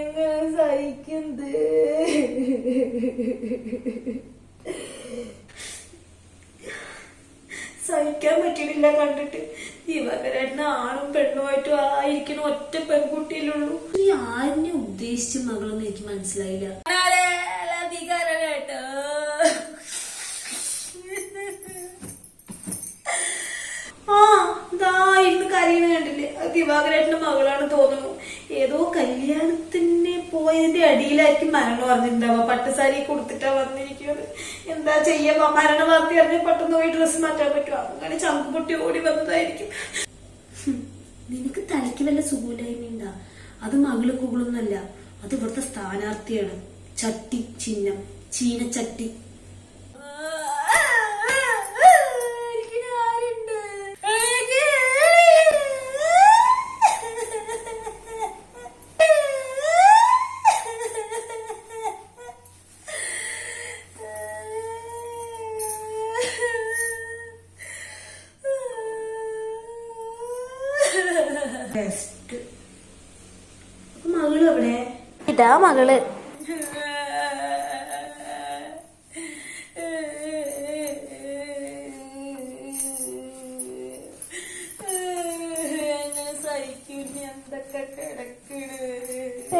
എങ്ങനെ സഹിക്കുന്നത് സഹിക്കാൻ പറ്റിയിട്ടില്ല കണ്ടിട്ട്. ദിവകരണ്ണ ആണും പെണ്ണുമായിട്ടും ആയിരിക്കണ ഒറ്റ പെൺകുട്ടിയിലുള്ളൂ. നീ ആരിനെ ഉദ്ദേശിച്ച മകളൊന്നും എനിക്ക് മനസ്സിലായില്ല. ആ ഇതാ ഇരുന്ന് കരയുന്ന കണ്ടില്ലേ? ദിവാകരേട്ടന്റെ മകളാണ് തോന്നുന്നു. ഏതോ കല്യാണത്തിന് പോയതിന്റെ അടിയിലായിരിക്കും മരണം അറിഞ്ഞിട്ടുണ്ടാവുക. പട്ടുസാരി കൊടുത്തിട്ടാ വന്നിരിക്കുന്നത്. എന്താ ചെയ്യാ? മരണ വാർത്ത അറിഞ്ഞ് പെട്ടെന്ന് പോയി ഡ്രസ്സ് മാറ്റാൻ പറ്റുമോ? അങ്ങനെ ചങ്കുപൊട്ടി ഓടി വന്നതായിരിക്കും. നിനക്ക് തലയ്ക്ക് വല്ല സുഖമില്ലായ്മയുണ്ടാ? അത് മകൾ കുകളൊന്നല്ല അത് ഇവിടുത്തെ സ്ഥാനാർത്ഥിയാണ്. ചട്ടി ചിഹ്നം ചീനച്ചട്ടി. ബെസ്റ്റ് മകൾ അവിടെ ഇതാ മകൾ.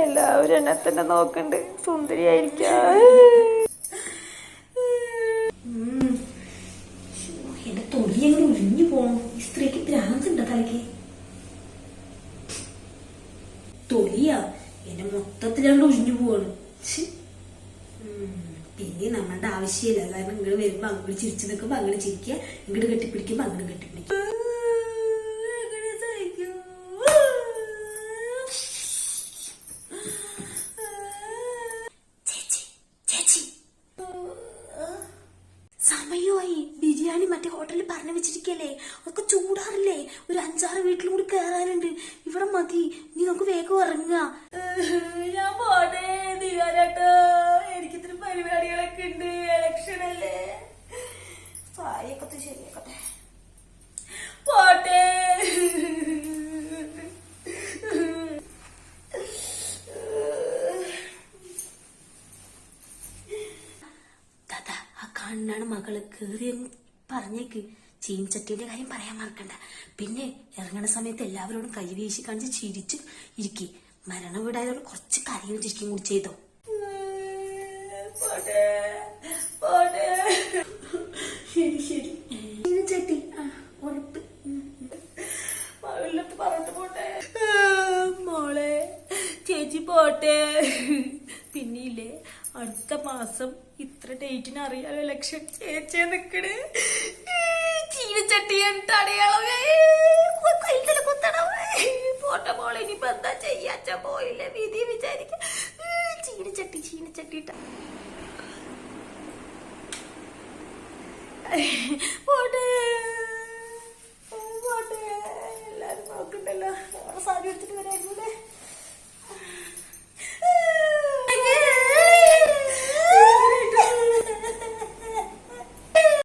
എല്ലാവരും എന്നെ തന്നെ നോക്കണ്ട്. സുന്ദരിയായിരിക്കാം. എന്റെ തൊലിയെങ്കിലും ഉരിഞ്ഞു പോണം? ഈ സ്ത്രീക്ക് ഭ്രാന്തുണ്ടോ തലയ്ക്ക്? തൊലിയാ എന്നെ മൊത്തത്തിലാണ്ട് ഒഴിഞ്ഞു പോവാണ്. പിന്നെ നമ്മളുടെ ആവശ്യമില്ല. കാരണം ഇങ്ങോട്ട് വരുമ്പോ അങ്ങോട്ട് ചിരിച്ചു നിൽക്കുമ്പോ അങ്ങനെ ചിരിക്കുക. ഇങ്ങോട്ട് കെട്ടിപ്പിടിക്കുമ്പോ അങ്ങനെ കെട്ടിപ്പിടിക്കുക. സമയമായി. പറഞ്ഞു വെച്ചിരിക്കല്ലേ? ഒക്കെ ചൂടാറില്ലേ? ഒരു അഞ്ചാറ് വീട്ടിലും കൂടി കയറാനുണ്ട് ഇവിടെ മതി. നമുക്ക് വേഗം ഉറങ്ങാ ഞാൻ പോട്ടെ എനിക്ക് ഇത്തിരി പരിപാടികളൊക്കെ ഉണ്ട്. എലക്ഷൻ അല്ലേ? ഒന്ന് ശരിയാക്കട്ടെ. പോട്ടെ. കണ്ണാണ് മകൾ കേറിയെന്ന് പറഞ്ഞേക്ക്. ചീൻചട്ടിയുടെ കാര്യം പറയാൻ മറക്കണ്ട. പിന്നെ ഇറങ്ങണ സമയത്ത് എല്ലാവരോടും കൈ വീശി കാണിച്ച് ചിരിച്ച് ഇരിക്കി. മരണം വീടായതുകൊണ്ട് കുറച്ച് കരയും ചിരിക്കും കൂടി ചെയ്തോ. ശരി ശരി. ചീനച്ചട്ടി. ആ ഉറപ്പ്. മകളിലത്ത് പറഞ്ഞിട്ട് പോട്ടെ. മോളെ ചേച്ചി പോട്ടെ. അടുത്ത മാസം ഇത്ര ഡേറ്റിന് അറിയാലോ ഇലക്ഷൻ ചേച്ചേ നിക്കണ്. ചീനച്ചട്ടി എന്നിട്ട് അടയാളം കയ്യിൽ കുത്തണം പോട്ടെ മോളെ ഇനിയിപ്പോ എന്താ ചെയ്യാച്ച പോയില്ലേ? വിധി വിചാരിക്ക. ചീനച്ചട്ടി ചീനച്ചട്ടി